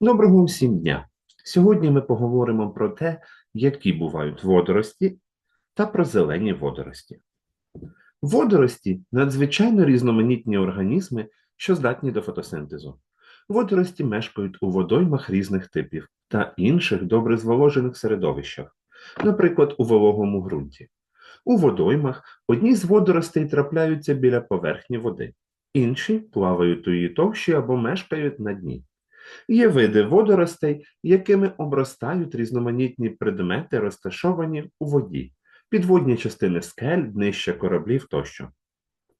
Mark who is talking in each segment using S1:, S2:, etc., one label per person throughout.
S1: Доброго всім дня! Сьогодні ми поговоримо про те, які бувають водорості та про зелені водорості. Водорості надзвичайно різноманітні організми, що здатні до фотосинтезу. Водорості мешкають у водоймах різних типів та інших добре зволожених середовищах, наприклад, у вологому ґрунті. У водоймах одні з водоростей трапляються біля поверхні води, інші плавають у її товщі або мешкають на дні. Є види водоростей, якими обростають різноманітні предмети, розташовані у воді, підводні частини скель, днища кораблів тощо.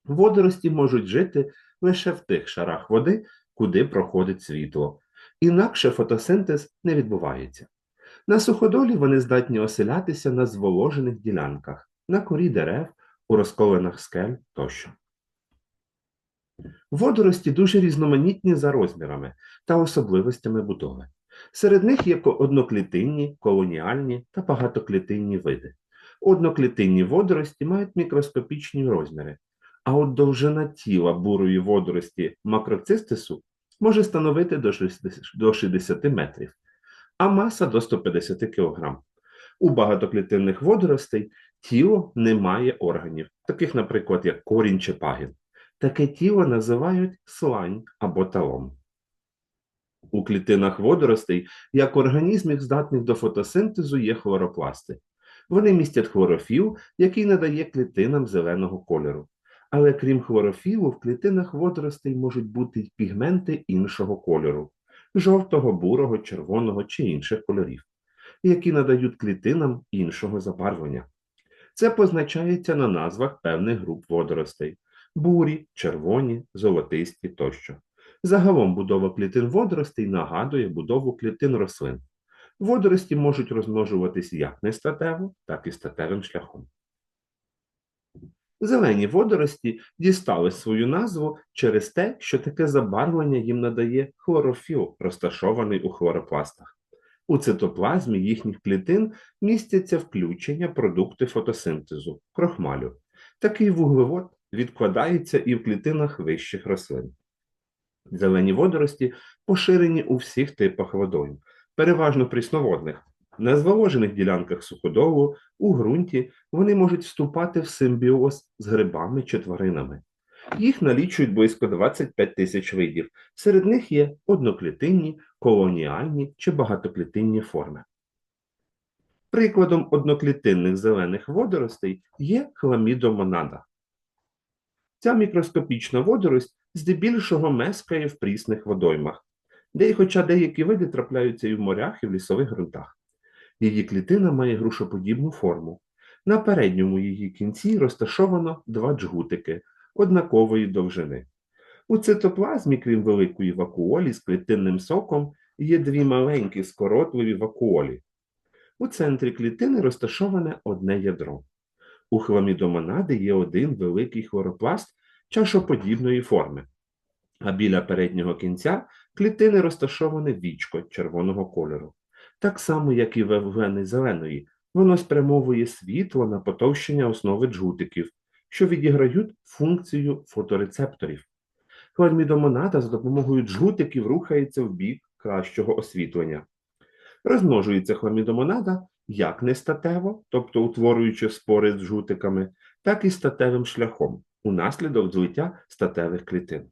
S1: Водорості можуть жити лише в тих шарах води, куди проходить світло, інакше фотосинтез не відбувається. На суходолі вони здатні оселятися на зволожених ділянках, на корі дерев, у розколенах скель тощо. Водорості дуже різноманітні за розмірами та особливостями будови. Серед них є одноклітинні, колоніальні та багатоклітинні види. Одноклітинні водорості мають мікроскопічні розміри, а от довжина тіла бурої водорості макроцистису може становити до 60 метрів, а маса до 150 кг. У багатоклітинних водоростей тіло не має органів, таких, наприклад, як корінь чи пагін. Таке тіло називають слань або талом. У клітинах водоростей, як організмів, здатних до фотосинтезу, є хлоропласти. Вони містять хлорофіл, який надає клітинам зеленого кольору. Але крім хлорофілу, в клітинах водоростей можуть бути й пігменти іншого кольору жовтого, бурого, червоного чи інших кольорів, які надають клітинам іншого забарвлення. Це позначається на назвах певних груп водоростей бурі, червоні, золотисті тощо. Загалом будова клітин водоростей нагадує будову клітин рослин. Водорості можуть розмножуватись як нестатево, так і статевим шляхом. Зелені водорості дістали свою назву через те, що таке забарвлення їм надає хлорофіл, розташований у хлоропластах. У цитоплазмі їхніх клітин містяться включення продукти фотосинтезу, крохмалю. Такий вуглевод відкладається і в клітинах вищих рослин. Зелені водорості поширені у всіх типах водойм, переважно прісноводних. На зволожених ділянках суходолу, у ґрунті вони можуть вступати в симбіоз з грибами чи тваринами. Їх налічують близько 25 тисяч видів. Серед них є одноклітинні, колоніальні чи багатоклітинні форми. Прикладом одноклітинних зелених водоростей є хламідомонада. Ця мікроскопічна водорость здебільшого мескає в прісних водоймах, де, хоча деякі види трапляються і в морях, і в лісових ґрунтах. Її клітина має грушоподібну форму. На передньому її кінці розташовано два джгутики однакової довжини. У цитоплазмі, крім великої вакуолі з клітинним соком, є дві маленькі скоротливі вакуолі. У центрі клітини розташоване одне ядро. У хламідомонади є один великий хлоропласт чашоподібної форми, а біля переднього кінця клітини розташоване вічко червоного кольору. Так само, як і в зеленої, воно спрямовує світло на потовщення основи джгутиків, що відіграють функцію фоторецепторів. Хламідомонада за допомогою джгутиків рухається в бік кращого освітлення. Розмножується хламідомонада як нестатево, тобто утворюючи спори з жутиками, так і статевим шляхом унаслідок злиття статевих клітин.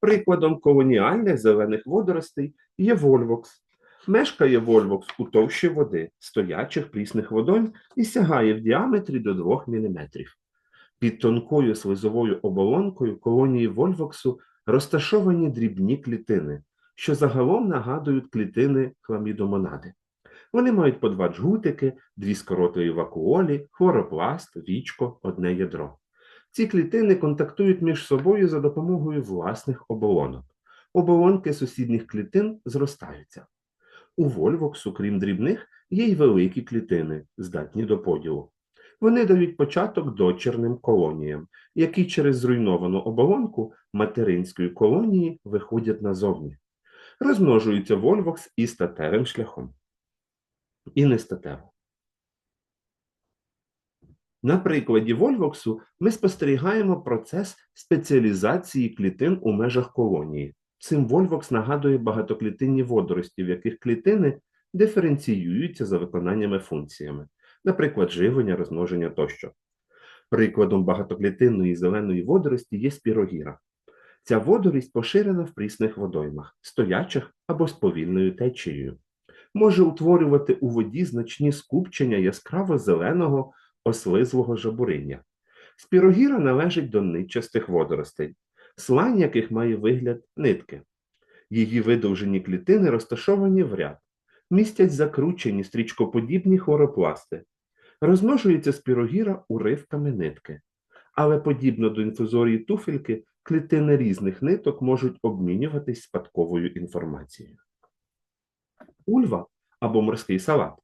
S1: Прикладом колоніальних зелених водоростей є вольвокс. Мешкає вольвокс у товщі води, стоячих прісних водойм і сягає в діаметрі до 2 мм. Під тонкою слизовою оболонкою колонії вольвоксу розташовані дрібні клітини, що загалом нагадують клітини хламідомонади. Вони мають по два джгутики, дві скоротові вакуолі, хлоропласт, вічко, одне ядро. Ці клітини контактують між собою за допомогою власних оболонок. Оболонки сусідніх клітин зростаються. У вольвоксу, крім дрібних, є й великі клітини, здатні до поділу. Вони дають початок дочерним колоніям, які через зруйновану оболонку материнської колонії виходять назовні. Розмножуються вольвокс і статевим шляхом і нестатево. На прикладі Вольвоксу ми спостерігаємо процес спеціалізації клітин у межах колонії. Цим вольвокс нагадує багатоклітинні водорості, в яких клітини диференціюються за виконаннями функціями, наприклад, живлення, розмноження тощо. Прикладом багатоклітинної зеленої водорості є спірогіра. Ця водорість поширена в прісних водоймах, стоячих або з повільною течією. Може утворювати у воді значні скупчення яскраво зеленого ослизлого жабуриння. Спірогіра належить до нитчастих водоростей, слань яких має вигляд нитки. Її видовжені клітини розташовані в ряд, містять закручені стрічкоподібні хлоропласти. Розмножується спірогіра уривками нитки. Але подібно до інфузорії туфельки, клітини різних ниток можуть обмінюватись спадковою інформацією. Ульва або морський салат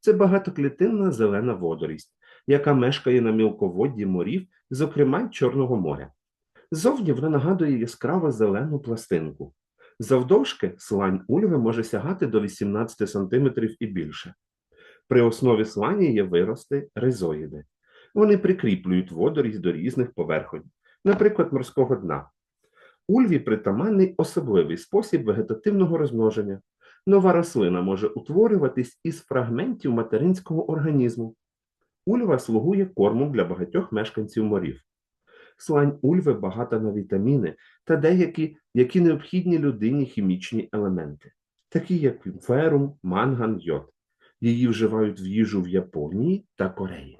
S1: це багатоклітинна зелена водорість, яка мешкає на мілководді морів, зокрема Чорного моря. Ззовні вона нагадує яскраво зелену пластинку. Завдовжки слань ульви може сягати до 18 см і більше. При основі слані є вирости ризоїди. Вони прикріплюють водорість до різних поверхонь, наприклад, морського дна. Ульві притаманний особливий спосіб вегетативного розмноження. Нова рослина може утворюватись із фрагментів материнського організму. Ульва слугує кормом для багатьох мешканців морів. Слань ульви багата на вітаміни та деякі, які необхідні людині хімічні елементи, такі як ферум, манган, йод. Її вживають в їжу в Японії та Кореї.